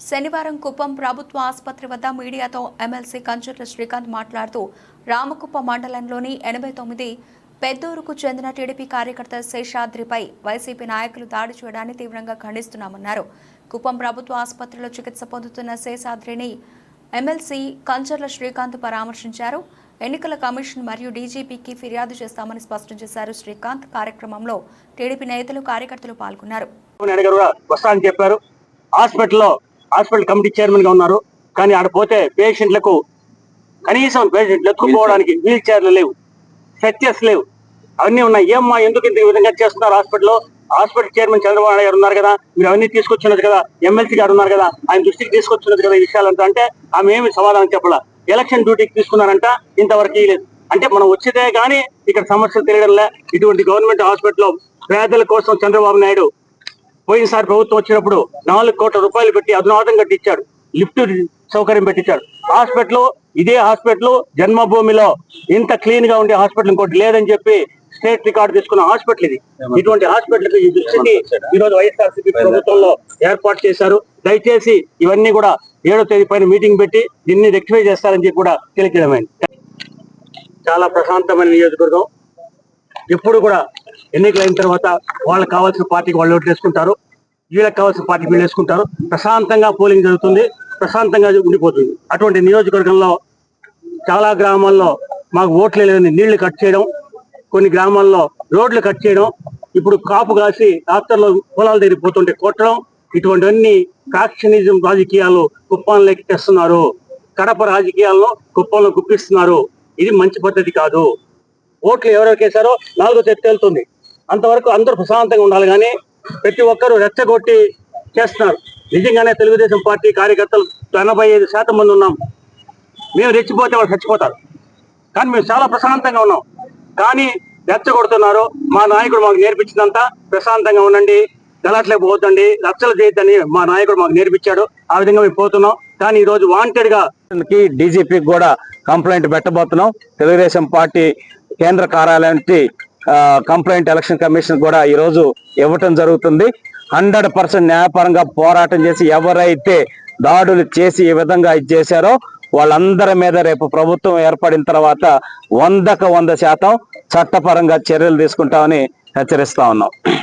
శనివారం కుప్పం ప్రభుత్వ ఆసుపత్రి వద్ద మీడియాతో ఎమ్మెల్సీ కంచర్ల శ్రీకాంత్ మాట్లాడుతూ రామకుప్ప మండలంలోని ఎనభై తొమ్మిది పెద్దూరుకు చెందిన టీడీపీ కార్యకర్త శేషాద్రిపై వైసీపీ నాయకులు దాడి చేయడాన్ని తీవ్రంగా ఖండిస్తున్నామన్నారు. కుప్పం ప్రభుత్వ ఆసుపత్రిలో చికిత్స పొందుతున్న శేషాద్రిని ఎమ్మెల్సీ కంచర్ల శ్రీకాంత్ పరామర్శించారు. ఎన్నికల కమిషన్ మరియు డీజీపీకి ఫిర్యాదు చేస్తామని స్పష్టం చేశారు శ్రీకాంత్. కార్యక్రమంలో టీడీపీ నేతలు కార్యకర్తలు పాల్గొన్నారు. చెప్పారు. హాస్పిటల్లో హాస్పిటల్ కమిటీ చైర్మన్గా ఉన్నారు. కానీ ఆడ పోతే పేషెంట్లకు కనీసం పేషెంట్లు ఎత్తుకుపోవడానికి వీల్ చైర్లు లేవు. స్ట్రెచెస్ లేవు. అవన్నీ ఉన్నాయి. ఏమ్మా ఎందుకు ఇంత ఈ విధంగా చేస్తున్నారు హాస్పిటల్లో? హాస్పిటల్ చైర్మన్ చంద్రబాబు నాయుడు గారు ఉన్నారు కదా. మీరు అవన్నీ తీసుకొచ్చినది కదా. ఎమ్మెల్సీ గారు ఉన్నారు కదా. ఆయన దృష్టికి తీసుకొచ్చినది కదా ఈ విషయాలంతా అంటే ఆమె ఏమి సమాధానం చెప్పాల? ఎలక్షన్ డ్యూటీకి తీసుకున్నారంట. ఇంతవరకు లేదు అంటే మనం వచ్చేదే కానీ ఇక్కడ సమస్యలు తెలియడంలే. ఇటువంటి గవర్నమెంట్ హాస్పిటల్లో పేదల కోసం చంద్రబాబు నాయుడు పోయినసారి ప్రభుత్వం వచ్చినప్పుడు నాలుగు కోట్ల రూపాయలు పెట్టి అధునాతం కట్టించాడు. లిఫ్ట్ సౌకర్యం పెట్టించాడు. హాస్పిటల్ ఇదే హాస్పిటల్ జన్మభూమిలో ఇంత క్లీన్గా ఉండే హాస్పిటల్ ఇంకోటి లేదని చెప్పి స్టేట్ రికార్డు తీసుకున్న హాస్పిటల్ ఇది. ఇటువంటి హాస్పిటల్ ఈ దృష్టికి ఈ రోజు వైఎస్ఆర్సీపీ ప్రభుత్వంలో ఏర్పాటు చేశారు. దయచేసి ఇవన్నీ కూడా ఏడో తేదీ పైన మీటింగ్ పెట్టి దీన్ని రెక్టిఫై చేస్తారని చెప్పి కూడా తెలియజేయమైంది చాలా ప్రశాంతమైన నియోజకవర్గం. ఎప్పుడు కూడా ఎన్నికలు అయిన తర్వాత వాళ్ళకి కావాల్సిన పార్టీకి వాళ్ళు ఓట్లు వేసుకుంటారు. వీళ్ళకి కావాల్సిన పార్టీకి వీళ్ళు వేసుకుంటారు. ప్రశాంతంగా పోలింగ్ జరుగుతుంది. ప్రశాంతంగా ఉండిపోతుంది. అటువంటి నియోజకవర్గంలో చాలా గ్రామాల్లో మాకు ఓట్లు లేని నీళ్ళు కట్ చేయడం కొన్ని గ్రామాల్లో రోడ్లు కట్ చేయడం ఇప్పుడు కాపు కాసి రాత్రుల్లో పొలాల దగ్గర పోతుంటే కొట్టడం ఇటువంటివన్నీ ఫ్యాక్షనిజం రాజకీయాలు కుప్పంలోకి తెస్తున్నారు కడప రాజకీయాల్లో కుప్పంలో గుప్పిస్తున్నారు. ఇది మంచి పద్ధతి కాదు. ఓట్లు ఎవరెవరికి వేశారో నాలుగో తెచ్చి తేలుతుంది. అంతవరకు అందరూ ప్రశాంతంగా ఉండాలి కానీ ప్రతి ఒక్కరూ రెచ్చగొట్టి చేస్తున్నారు. నిజంగానే తెలుగుదేశం పార్టీ కార్యకర్తలు ఎనభై ఐదు శాతం మంది ఉన్నాం. మేము రెచ్చిపోతే వాళ్ళు చచ్చిపోతారు. కానీ మేము చాలా ప్రశాంతంగా ఉన్నాం. కానీ రెచ్చగొడుతున్నారు. మా నాయకుడు మాకు నేర్పించినంత ప్రశాంతంగా ఉండండి. గలాట్లే పోవద్దండి. రచ్చలు చేయొద్దని మా నాయకుడు మాకు నేర్పించాడు. ఆ విధంగా మేము పోతున్నాం. కానీ ఈ రోజు వాంటెడ్గా డీజీపీకి కూడా కంప్లైంట్ పెట్టబోతున్నాం. తెలుగుదేశం పార్టీ కేంద్ర కార్యాలయానికి కంప్లైంట్ ఎలక్షన్ కమిషన్ కూడా ఈరోజు ఇవ్వటం జరుగుతుంది. హండ్రెడ్ పర్సెంట్ న్యాయపరంగా పోరాటం చేసి ఎవరైతే దాడులు చేసి ఈ విధంగా ఇది చేశారో వాళ్ళందరి మీద రేపు ప్రభుత్వం ఏర్పడిన తర్వాత వందకు వంద శాతం చట్టపరంగా చర్యలు తీసుకుంటామని హెచ్చరిస్తా ఉన్నాం.